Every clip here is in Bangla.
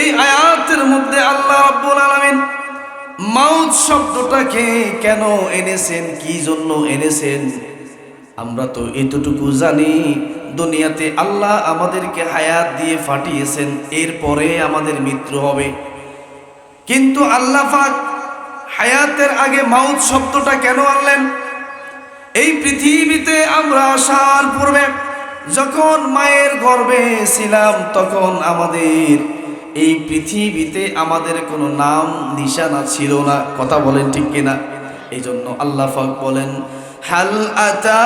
এই আয়াতের মধ্যে আল্লাহ রাব্বুল আলামিন মাউত শব্দটাকে কেন এনেছেন? কি জন্য এনেছেন? আমরা তো এতটুকু জানি, দুনিয়াতে আল্লাহ আমাদেরকে হায়াত দিয়ে ফাটিয়েছেন, এরপরে আমাদের মৃত্যু হবে। কিন্তু আল্লাহ পাক হায়াতের আগে মাউত শব্দটা কেন আনলেন? এই পৃথিবীতে আমরা আসার পূর্বে যখন মায়ের গর্ভে ছিলাম, তখন আমাদের এই পৃথিবীতে আমাদের কোনো নাম, নিশানা ছিল না। কথা বলেন ঠিক কিনা? এই জন্য আল্লাহ বলেন, হাল আতা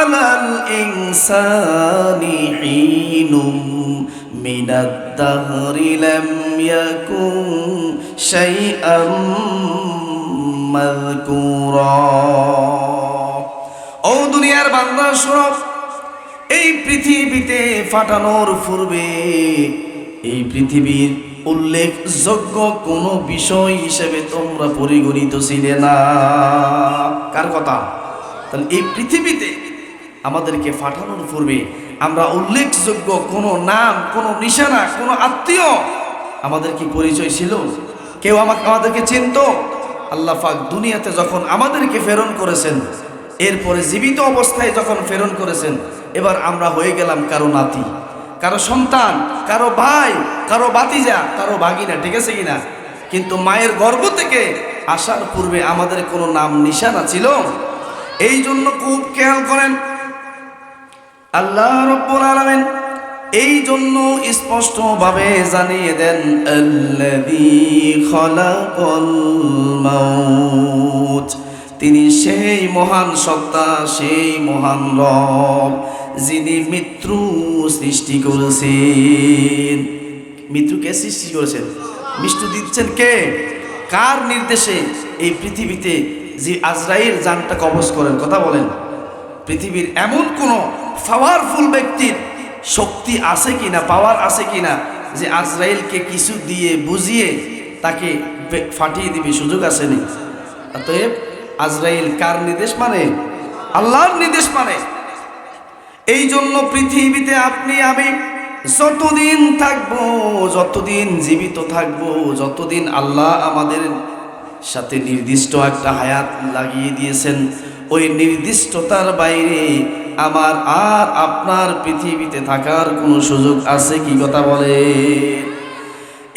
আলাল ইনসানি হিনুম মিনাদ দাহরি লাম ইয়াকুন শাইআম ও দুনিয়ার বান্দা, শোনো, এই পৃথিবীতে ফাটানোর পূর্বে এই পৃথিবীর উল্লেখযোগ্য কোনো বিষয় হিসেবে তোমরা পরিগণিত ছিলে না। কার কথা? তাহলে এই পৃথিবীতে আমাদেরকে ফাটানোর পূর্বে আমরা উল্লেখযোগ্য কোনো নাম, কোনো নিশানা, কোনো আত্মীয় আমাদের কি পরিচয় ছিল? কেউ আমাকে, আমাদেরকে চিনত? আল্লাহ পাক দুনিয়াতে যখন আমাদেরকে প্রেরণ করেছেন, এরপরে জীবিত অবস্থায় যখন প্রেরণ করেছেন, এবার আমরা হয়ে গেলাম কারও নাতি, কারও সন্তান কারও ভাই, কারও বাতিজা কারও ভাগিনা, ঠিক আছে কিনা? কিন্তু মায়ের গর্ভ থেকে আসার পূর্বে আমাদের কোনো নাম নিশানা ছিল? এই জন্য খুব খেয়াল করেন। আল্লাহ রব্বুল এই জন্য স্পষ্টভাবে জানিয়ে দেন তিনি সেই মহান সত্তা, সেই মহান রব। যিনি মৃত্যু সৃষ্টি করেছেন। মৃত্যুকে সৃষ্টি করেছেন? মৃত্যু দিচ্ছেন কে? কার নির্দেশে এই পৃথিবীতে যে আজরাইল জানটা কবজ করেন? কথা বলেন। পৃথিবীর এমন কোনো পাওয়ারফুল ব্যক্তির শক্তি আছে কিনা পাওয়ার আছে কিনা, যে আজরাইলকে কিছু দিয়ে বুঝিয়ে তাকে ফাটিয়ে দিবে? সুযোগ আসেনি অতএব আজরাইল কার নির্দেশ মানে? আল্লাহর নির্দেশ মানে। এই জন্য পৃথিবীতে আপনি, আমি যতদিন থাকব, যতদিন জীবিত থাকব, যতদিন আল্লাহ আমাদের সাথে নির্দিষ্ট একটা হায়াত লাগিয়ে দিয়েছেন, ওই নির্দিষ্টতার বাইরে আমার আর আপনার পৃথিবীতে থাকার কোনো সুযোগ আছে কি কথা বলে?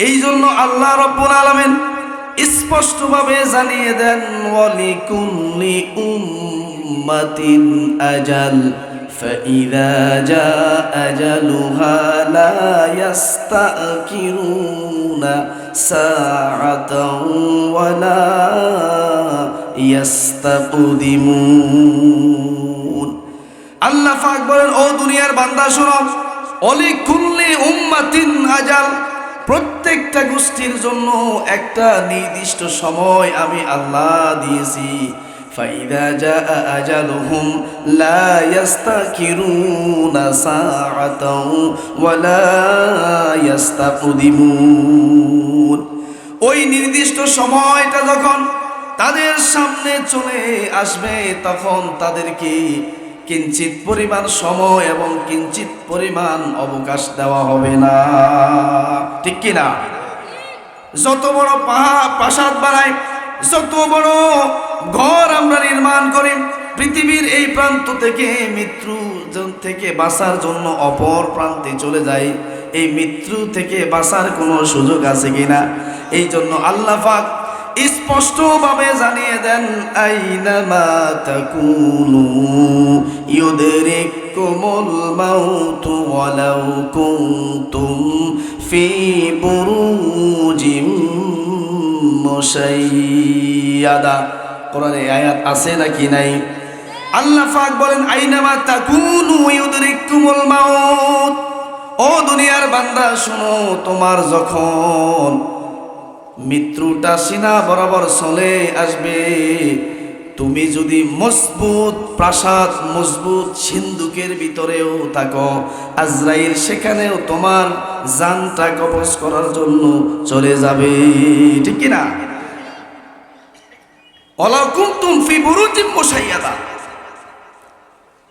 এই জন্য আল্লাহ রব্বুল আলামিন স্পষ্টভাবে জানিয়ে দেন, ওয়ালিকুল্লি উম্মাতিন আজাল। فإذا جاء أجلها لا يستأخرون ساعة ولا يستقدمون আল্লাহ পাক বলেন ও দুনিয়ার বান্দা শোনো অলি কুল্লি উম্মাতিন আজাল প্রত্যেকটা গোষ্ঠীর জন্য একটা নির্দিষ্ট সময় আমি আল্লাহ দিয়েছি ফাইদা জা আজালুহুম লা ইস্তাকিরুনা সাআতাও ওয়ালা ইস্তাকদিমুন ওই নির্দিষ্ট সময়টা যখন তাদের সামনে চলে আসবে, তখন তাদেরকে কিঞ্চিত পরিমাণ সময় এবং কিঞ্চিত পরিমাণ অবকাশ দেওয়া হবে না। ঠিক কি না? যত বড় পাহাড় প্রাসাদ বানাই যত বড় ঘর আমরা নির্মাণ করি। পৃথিবীর এই প্রান্ত থেকে মৃত্যু থেকে বাঁচার জন্য অপর প্রান্তে চলে যায় এই মৃত্যু থেকে বাঁচার কোনো সুযোগ আছে কিনা? এই জন্য আল্লাহ পাক স্পষ্টভাবে জানিয়ে দেন আইনামা তাকুনু ইউদরিকুমুল মাউতু ওয়ালাউ কুনতুম ফি বুরুজিম মুশাইয়াদা। কোরআনে আয়াত আছে নাকি নাই? আল্লাহ পাক বলেন, আইনামা তাকুনু ইউদরিকুমুল মাউত। ও দুনিয়ার বান্দা, শুনো, তোমার যখন মৃত্যুটা সিনা বরাবর চলে আসবে, তুমি যদি মজবুত প্রাসাদ, মজবুত সিন্ধুকের ভিতরেও থাকো, আজরাইল সেখানেও তোমার জানটা কবজ করার জন্য চলে যাবে। ঠিক কিনা অলাকুন্তুম ফি বুরুজিম মুশাইয়াদা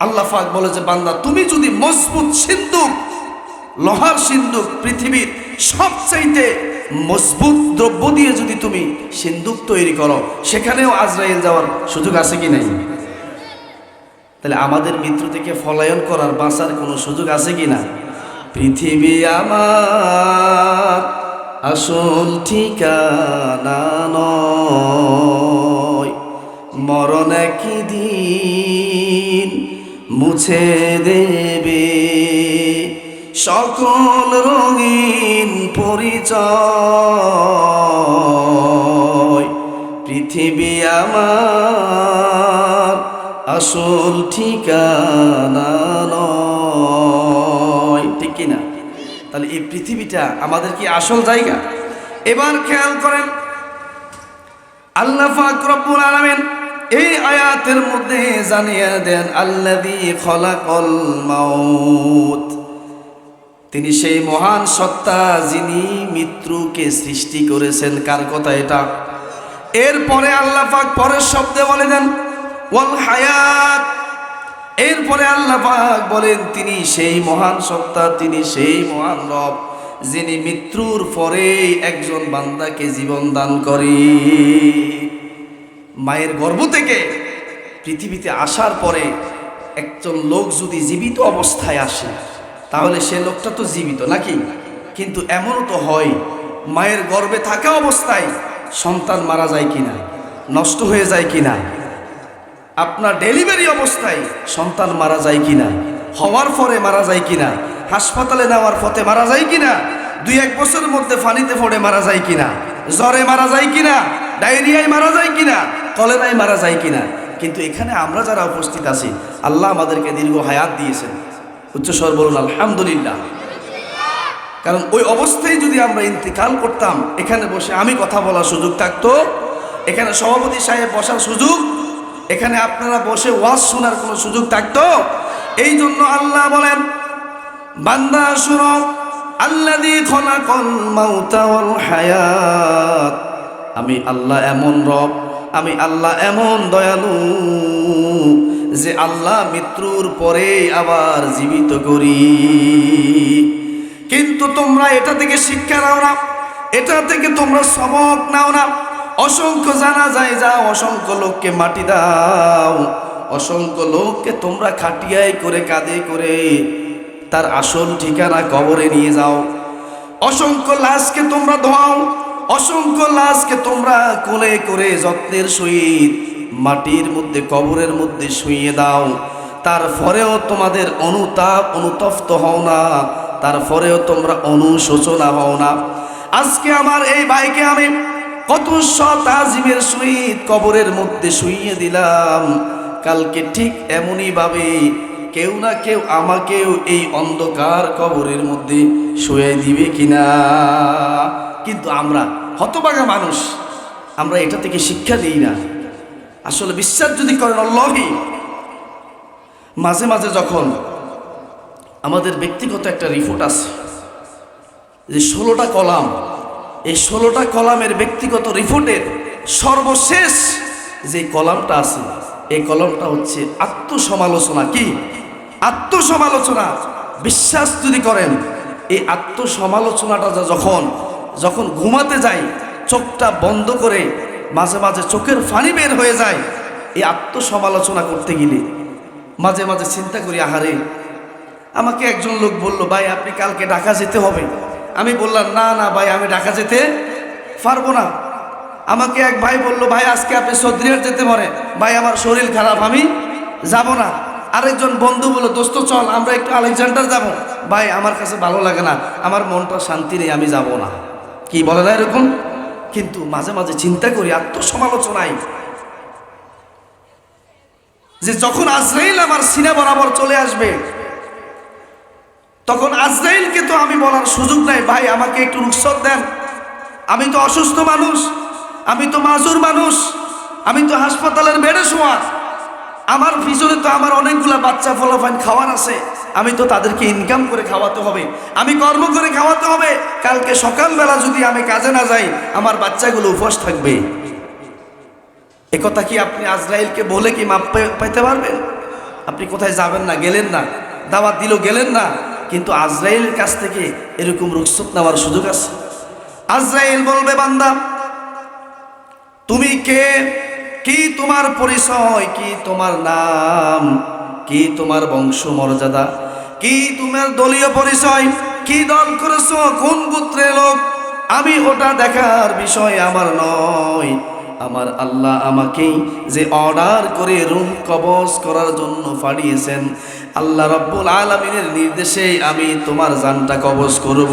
আল্লাহ পাক বলে যে, বান্দা, তুমি যদি মজবুত সিন্ধুক, লোহার সিন্ধুক, পৃথিবীর সবচাইতে মজবুত দ্রব্য দিয়ে যদি তুমি সিন্দুক তৈরি করো, সেখানেও আজরাইল যাওয়ার সুযোগ আছে কি নাই? তাহলে আমাদের মৃত্যু থেকে ফলায়ন করার, বাঁচার কোনো সুযোগ আছে কি না? পৃথিবী আমার আসল ঠিকানা নয়। মরণ একই দিন মুছে দেবে। সকল রঙিন পরিচয় পৃথিবী আমার আসল ঠিকানা নয়। ঠিক কিনা? তাহলে এই পৃথিবীটা আমাদের কি আসল জায়গা? এবার খেয়াল করেন, আল্লাহ পাক রব্বুল আলামিন এই আয়াতের মধ্যে জানিয়ে দেন, আল্লাযী খলাকল মাউত। তিনি সেই মহান সত্তা যিনি মৃত্যুকে সৃষ্টি করেছেন। কার কথা এটা? এরপরে আল্লাহ পাক পরের শব্দে বলে দেন, ওয়াল হায়াত। এরপরে আল্লাহ পাক বলেন, তিনি সেই মহান সত্তা, তিনি সেই মহান রব, যিনি মৃত্যুর পরে একজন বান্দাকে জীবন দান করে মায়ের গর্ভ থেকে পৃথিবীতে আসার পরে একজন লোক যদি জীবিত অবস্থায় আসে, তাহলে সে লোকটা তো জীবিত নাকি? কিন্তু এমনও তো হয়, মায়ের গর্ভে থাকা অবস্থায় সন্তান মারা যায় কিনা, নষ্ট হয়ে যায় কিনা? আপনার ডেলিভারি অবস্থায় সন্তান মারা যায় কি কিনা? হওয়ার পরে মারা যায় কিনা? হাসপাতালে নেওয়ার পথে মারা যায় কিনা? দুই এক বছরের মধ্যে ফানিতে পড়ে মারা যায় কিনা? জ্বরে মারা যায় কিনা? ডায়রিয়ায় মারা যায় কিনা? কলেরায় মারা যায় কিনা? কিন্তু এখানে আমরা যারা উপস্থিত আছি, আল্লাহ আমাদেরকে দীর্ঘ হায়াত দিয়েছেন। উচ্চস্বর বলুন, আলহামদুলিল্লাহ। কারণ ওই অবস্থায় যদি আমরা ইন্তেকাল করতাম, এখানে বসে আমি কথা বলার সুযোগ থাকতো, এখানে সভাপতি সাহেব বসার সুযোগ, এখানে আপনারা বসে ওয়াজ শোনার কোনো সুযোগ থাকতো? এই জন্য আল্লাহ বলেন, বান্দা শুনো আল্লাদি খলাকল মাউতা হায়াত। আমি আল্লাহ এমন রব আমি আল্লাহ এমন দয়ালু যে আল্লাহ মৃত্যুর পরে আবার জীবিত করি। কিন্তু তোমরা এটা থেকে শিক্ষা নাও না, এটা থেকে তোমরা সবক নাও না। অসংখ্য জানা যায় যাও, অসংখ্য লোককে মাটি দাও, অসংখ্য লোককে তোমরা খাটিয়াই করে কাঁদে করে তার আসল ঠিকানা কবরে নিয়ে যাও। অসংখ্য লাশকে তোমরা ধোয়াও অসংখ্য লাশকে তোমরা কোলে করে যত্নের সহিত মাটির মধ্যে, কবরের মধ্যে শুইয়ে দাও। তারপরেও তোমাদের অনুতাপ, অনুতপ্ত হও না। তারপরেও তোমরা অনুশোচনা হও না। আজকে আমার এই ভাইকে আমি কত সৎ আজিমের সহিত কবরের মধ্যে শুইয়ে দিলাম। কালকে ঠিক এমনই ভাবে কেউ না কেউ আমাকেও এই অন্ধকার কবরের মধ্যে শুয়ে দিবে কিনা? কিন্তু আমরা হতবাগা মানুষ, আমরা এটা থেকে শিক্ষা দিই না। আসলে বিশ্বাস যদি করেন অল্লহি মাঝে মাঝে যখন আমাদের ব্যক্তিগত একটা রিপোর্ট আছে যে ষোলোটা কলাম, এই ষোলোটা কলামের ব্যক্তিগত রিপোর্টের সর্বশেষ যে কলামটা আছে, এই কলমটা হচ্ছে আত্মসমালোচনা কি? আত্মসমালোচনা। বিশ্বাস যদি করেন, এই আত্মসমালোচনাটা যখন যখন ঘুমাতে যাই, চোখটা বন্ধ করে মাঝে মাঝে চোখের ফানি বের হয়ে যায়, এই আত্মসমালোচনা করতে গেলে মাঝে মাঝে চিন্তা করি, আহারে, আমাকে একজন লোক বলল, ভাই, আপনি কালকে ঢাকা যেতে হবে। আমি বললাম, না না, ভাই, আমি ঢাকা যেতে পারব না। আমাকে এক ভাই বলল, ভাই, আজকে আপনি সদ্রিয়ার যেতে পারে ভাই, আমার শরীর খারাপ, আমি যাব না। আরেকজন বন্ধু বলল, দোস্ত, চল, আমরা একটু আলেকজান্ডার যাব। ভাই, আমার কাছে ভালো লাগে না, আমার মনটা শান্তি নেই, আমি যাব না। কি বলে না এরকম? কিন্তু মাঝে মাঝে চিন্তা করি, আত্মসমালোচনায়। যে যখন আজরাইল আমার সিনা বরাবর চলে আসবে, তখন আজরাইলকে তো আমি বলার সুযোগ নাই, ভাই, আমাকে একটু রুখসত দেন। আমি তো অসুস্থ মানুষ, আমি তো মাজুর মানুষ, আমি তো হাসপাতালের বেডে শোয়া আমার পিছনে তো আমার অনেকগুলা বাচ্চা ফলাফাইন খাওয়ার আছে। আমি তো তাদেরকে ইনকাম করে খাওয়াতে হবে। আমি কর্ম করে খাওয়াতে হবে। কালকে সকালবেলা যদি আমি কাজে না যাই, আমার বাচ্চাগুলো উপোস থাকবে। একথা কি আপনি আজরাইলকে বলে কি মাপ পেতে পারবেন? আপনি কোথায় যাবেন না, গেলেন না, দাওয়াত দিল, গেলেন না। কিন্তু আজরাইলের কাছ থেকে এরকম রুখসত নেওয়ার সুযোগ আছে। আজরাইল বলবে, বান্দা, তুমি কে? কি তোমার পরিচয়? কি তোমার নাম? কি তোমার বংশ মর্যাদা কি তোমার দলীয় পরিচয়? কি দল করেছ? কোন গোত্রের লোক? আমি ওটা দেখার বিষয় আমার নয়। আমার আল্লাহ আমাকে যে অর্ডার করে রুম কবজ করার জন্য পাঠিয়েছেন, আল্লাহ রব্বুল আলমিনের নির্দেশে আমি তোমার জানটা কবজ করব।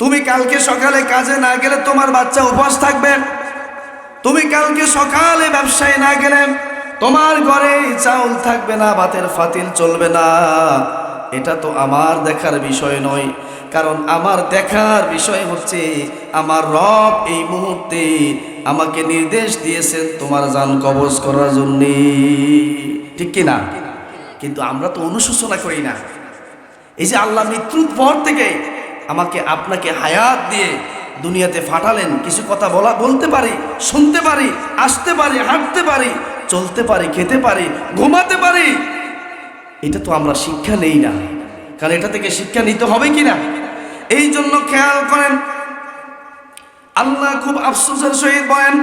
তুমি কালকে সকালে কাজে না গেলে তোমার বাচ্চা উপবাস থাকবে। তুমি কালকে সকালে ব্যবসায় না গেলে তোমার ঘরে চাউল থাকবে না, ভাতের ফাতিল চলবে না। এটা তো আমার দেখার বিষয় নয়, কারণ আমার দেখার বিষয় হচ্ছে আমার রব এই মুহূর্তে আমাকে নির্দেশ দিয়েছেন তোমার যান কবজ করার জন্যে। ঠিক কি না কিন্তু আমরা তো অনুশোচনা করি না। এই যে আল্লাহ মৃত্যুর পর থেকে আমাকে আপনাকে হায়াত দিয়ে দুনিয়াতে ফাটালেন, কিছু কথা বলা, বলতে পারি, শুনতে পারি, আসতে পারি, হাঁটতে পারি, চলতে পারি, খেতে পারি, ঘুমাতে পারি। এটা তো আমরা শিক্ষা নেই না। কারণ এটা থেকে শিক্ষা নিতে হবে কি না এই জন্য খেয়াল করেন, আল্লাহ খুব আফসোসের সহিত বলেন,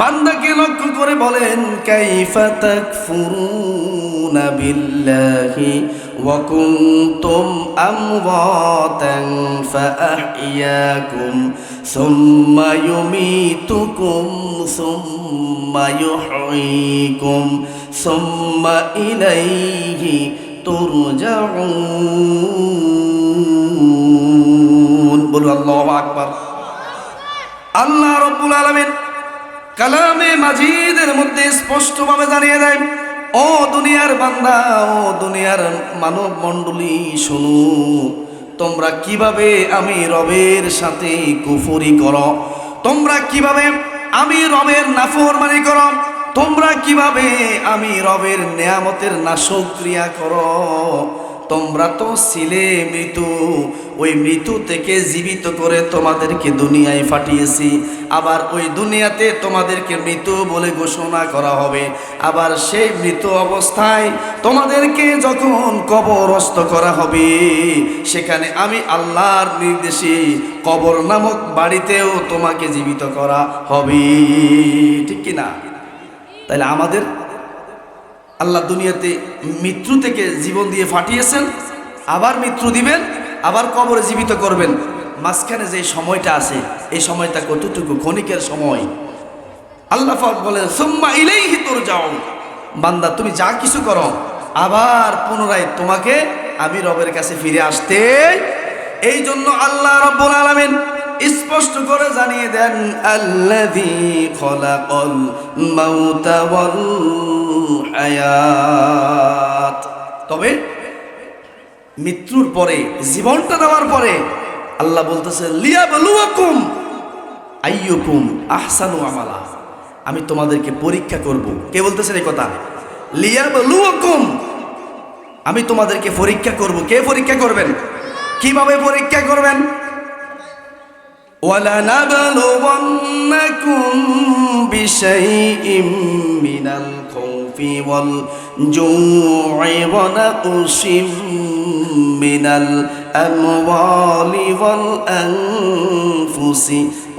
বান্দাকে লক্ষ্য করে বলেন, কাইফা তাকফুরুনা বিল্লাহি কুনতুম আমওয়াতান ফাআহইয়াকুম সুম্মা ইউমীতুকুম সুম্মা ইউহয়ীকুম সুম্মা ইলাইহি তুরজাউন বলু আল্লাহু আকবার আল্লাহ রব্বুল আলমিন কালামে মাজিদের মধ্যে স্পষ্টভাবে জানিয়ে দেয় ও দুনিয়ার বান্দা, ও দুনিয়ার মানব মণ্ডলী শুনু। তোমরা কীভাবে আমি রবের সাথে কুফরি করো? তোমরা কীভাবে আমি রবের নাফরমানি করো? তোমরা কীভাবে আমি রবের নেয়ামতের নাশক্রিয়া করো? তোমরা তো ছিলে মৃত্যু। ওই মৃত্যু থেকে জীবিত করে তোমাদেরকে দুনিয়ায় ফাটিয়েছি আবার ওই দুনিয়াতে তোমাদেরকে মৃত বলে ঘোষণা করা হবে। আবার সেই মৃত অবস্থায় তোমাদেরকে যখন কবরস্থ করা হবে, সেখানে আমি আল্লাহর নির্দেশে কবর নামক বাড়িতেও তোমাকে জীবিত করা হবে। ঠিক কি না তাহলে আমাদের আল্লাহ দুনিয়াতে মৃত্যু থেকে জীবন দিয়ে ফাটিয়েছেন, আবার মৃত্যু দিবেন, আবার কবরে জীবিত করবেন। মাঝখানে যে সময়টা আছে, এই সময়টা কতটুকু ক্ষণিকের সময়? আল্লাহ বলে সোম্মা ইলেই তোর যাও বান্দা, তুমি যা কিছু করো, আবার পুনরায় তোমাকে আমি রবের কাছে ফিরে আসতে এই জন্য আল্লাহ রব্বুল আলামিন স্পষ্ট করে জানিয়ে দেন ওয়াল হায়াত তবে মৃত্যুর পরে জীবনটা দেওয়ার পরে আল্লাহ বলতেছে লিয়া বলুয়াকুম আইয়ুকুম আহসানু আমালা আমি তোমাদেরকে পরীক্ষা করব কে বলতেছেন এই কথা লিয়া বলুয়াকুম আমি তোমাদেরকে পরীক্ষা করব কে পরীক্ষা করবেন কিভাবে পরীক্ষা করবেন ولنبلونكم بشيء من الخوف والجوع ونقص من الأموال والأنفس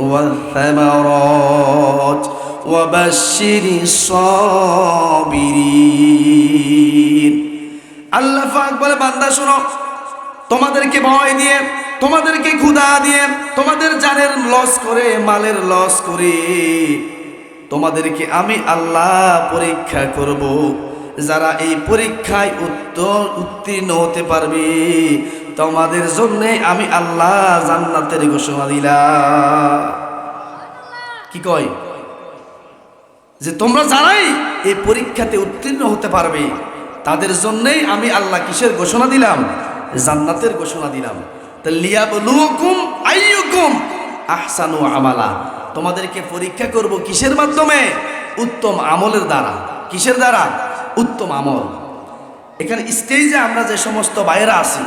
والثمرات وبشر الصابرين আল্লাহ পাক বলে বান্দা শোনো তোমাদেরকে ভয় দিয়ে তোমাদেরকে ক্ষুধা দিয়ে তোমাদের জানের লস করে মালের লস করে তোমাদেরকে আমি আল্লাহ পরীক্ষা করব। যারা এই পরীক্ষায় উত্তর, উত্তীর্ণ হতে পারবে, তোমাদের জন্য আমি আল্লাহ জান্নাতের ঘোষণা দিলাম। কি কয়? যে তোমরা যারাই এই পরীক্ষাতে উত্তীর্ণ হতে পারবে, তাদের জন্যই আমি আল্লাহ কিসের ঘোষণা দিলাম? জান্নাতের ঘোষণা দিলাম। তা লিয়াবলুকুম আইয়ুকুম আহসানু আমালা। তোমাদেরকে পরীক্ষা করব কিসের মাধ্যমে? উত্তম আমলের দ্বারা। কিসের দ্বারা? উত্তম আমল। এখানে স্টেজে আমরা যে সমস্ত বাইরা আছি